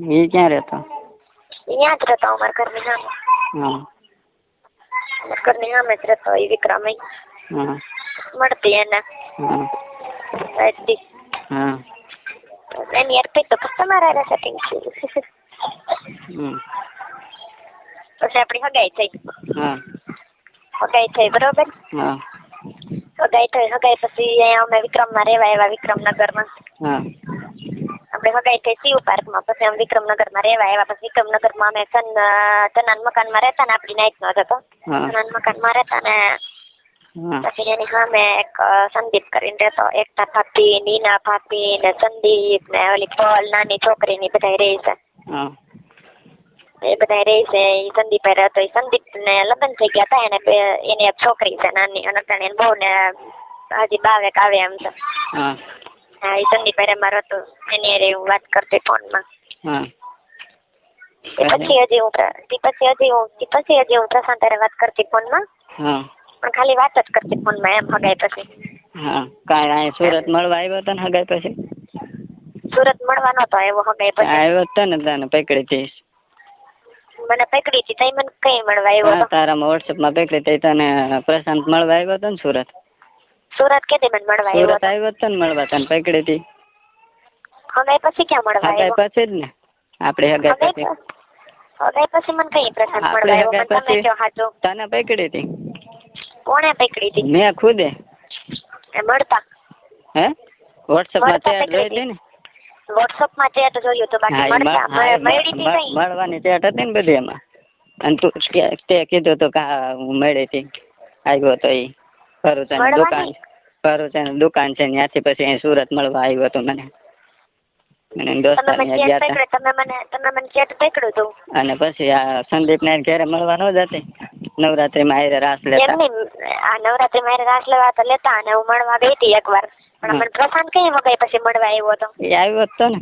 એ ક્યાં રહેતો? અહીંયા જ રહેતો અમારા ઘરની સામે હા. અમારા ઘરની સામે જ રહેતો એ વિક્રમ. હા. મળતી એને. હા. રહેતી હા. એની યાર પછી તો પછી તમારા હારે સેટિંગ થયું પછી આપણી હગાઈ થઈ. હા. હગાઈ થઈ બરોબર? હા. હગાઈ થઈ હગાઈ પછી અહીંયા અમે વિક્રમમાં રહેવા આવ્યા વિક્રમનગરમાં. હા. આપણે હગાઈ થઈ સીયુ પાર્કમાં પછી અમે વિક્રમનગરમાં રહેવા આવ્યા પછી વિક્રમનગરમાં અમે સન તનાન મકાનમાં રહેતા ને આપણી નાઈટ નો જ હતો. તનાન મકાનમાં રહેતા ને પછી એની સામે એક સંદીપ કરીને રહેતો. એકતા ભાભી નીના ભાભી ને સંદીપ ને ઓલી ફોલ નાની છોકરી ની બધા રહે છે. એ બધા રહે છે એ સંદીપ રહેતો. હતો એ સંદીપ ને લગ્ન થઈ ગયા હતા એને એની એક છોકરી છે નાની અને બહુ ને હજી બાવેક આવે એમ છે. હા એ સંદીપ હારે મારો હતો એની હારે હું વાત કરતી ફોનમાં. હા. પછી હજી હું પછી હજી હું પછી હજી હું પ્રશાંત તારે વાત કરતી ફોનમાં. હા. પણ ખાલી વાત જ કરતી ફોનમાં એમ હગાઈ પછી. હા. કાંઈ અહીંયા સુરત મળવા આવ્યો હતો ને હગાઈ પછી? સુરત મળવા નતો આવ્યો હગાઈ પછી. આવ્યો હતો ને તને પકડી જઈશ મને પકડી હતી તઈ મને કઈ મળવા આવ્યો તારા વોટ્સએપમાં પકડી તઈ તને પ્રશાંત મળવા આવ્યો હતો ને સુરત. સુરત કે મને મળવા આવ્યો સુરત આવ્યો તો ને મળવા તને પકડી હતી હવે પછી ક્યાં મળવા આવ્યો? હવે પછી જ ને. આપણે હગાઈ પછી. હવે પછી મને કઈ પ્રસંગ મળવા આવ્યો? પણ તમે કયો હાજો તને પકડી હતી કોણે પકડી હતી મેં ખુદે. એ મળતા. હે? WhatsApp માં ચેટ જોઈ હતી ને? વોટ્સઅપમાં ચેટ જોયું તો બાકી મળતા. મળ- હતી કઈ. મળવાની ચેટ હતી ને બધી એમાં. અને તું કે- તે કીધું તો કે હું મળી હતી આવ્યો તો એ ભરૂચાની દુકાન. મળવાની? ભરૂચાની દુકાન છે ત્યાંથી પછી અહીં સુરત મળવા આવ્યો હતો મને. અને તમે દોસ્તાર ગયા હતા તમે મને તમે મને ચેટ પકડ્યું હતું. અને પછી આ સંદીપ ને ઘેરે મળવા ન જતી. નવરાત્રીમાં આયરે રાસ લેતા. નહીં આ નવરાત્રી માં રાસ લેવા તો લેતા અને હું મળવા ગઈ હતી એકવાર. પણ મને પ્રશાંત કઈ વગર પછી મળવા આવ્યો હતો? એ આવ્યો હતો ને.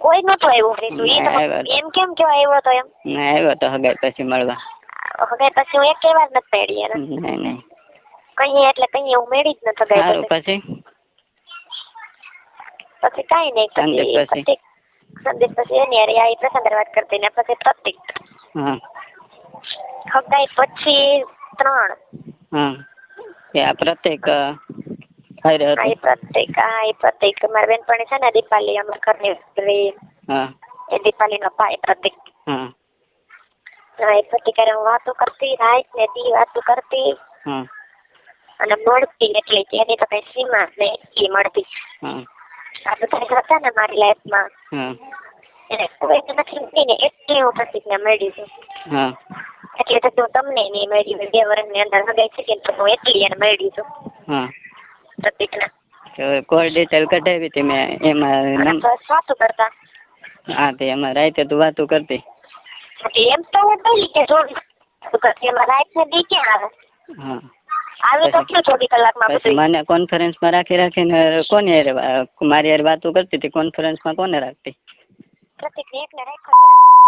કોઈ નતો આવ્યો રીતુ ઈ તો ના, આવ્યો. એમ કેમ કેવા આવ્યો તો એમ? ને આવ્યો તો હગાઈ પછી મળવા. હગાઈ પછી હું એક વાર નથી પડી એને. નહીં નહીં. કઈ એટલે કઈ હું મેળી જ ન સારું પછી? પછી કાંઈ નહીં પછી પછી? પ્રતિક સંદીપ પછી એની અરે આ પ્રસંગ વાત કરતી ને પછી પ્રતિક. હગાઈ પછી ત્રણ. આ હારે હા પ્રતિક આ પ્રતિક. મારા બેનપણી છે ને દીપાલી અમારા ઘરની એ દીપાલીનો ભાઈ પ્રતિક. હા. એ પ્રતિક હું વાતો કરતી રાઈટ ને દી વાતો કરતી. અને મળતી એટલી કે એની તમે સીમા ને એ મળતી. આ બધા હતા ને મારી લાઈફમાં. એને કોઈ નથી મળી ને એટલી હું પ્રતિજ્ઞા મળી છું. એટલે તો તમને નહીં મળી હોય બે વર્ષની અંદર હગાઈ છે કે હું એટલી એને મળી છું. પ્રતિજ્ઞા કોલ ડિટેલ કઢાવી હતી મેં એમાં વાતો કરતા. હા તે એમાં રાઈતે તું વાતું કરતી. એમ તો હું બોલી કે કરતી એમાં રાઈત ને દી ક્યાં આવે? હા. આવે તો કયો ચોવીસ કલાકમાં પછી મને કોન્ફરન્સમાં રાખી રાખીને કોની હારે મારી હારે વાતું કરતી હતી કોન્ફરન્સમાં કોને રાખતી? પ્રતિક ને એકને રાખ્યો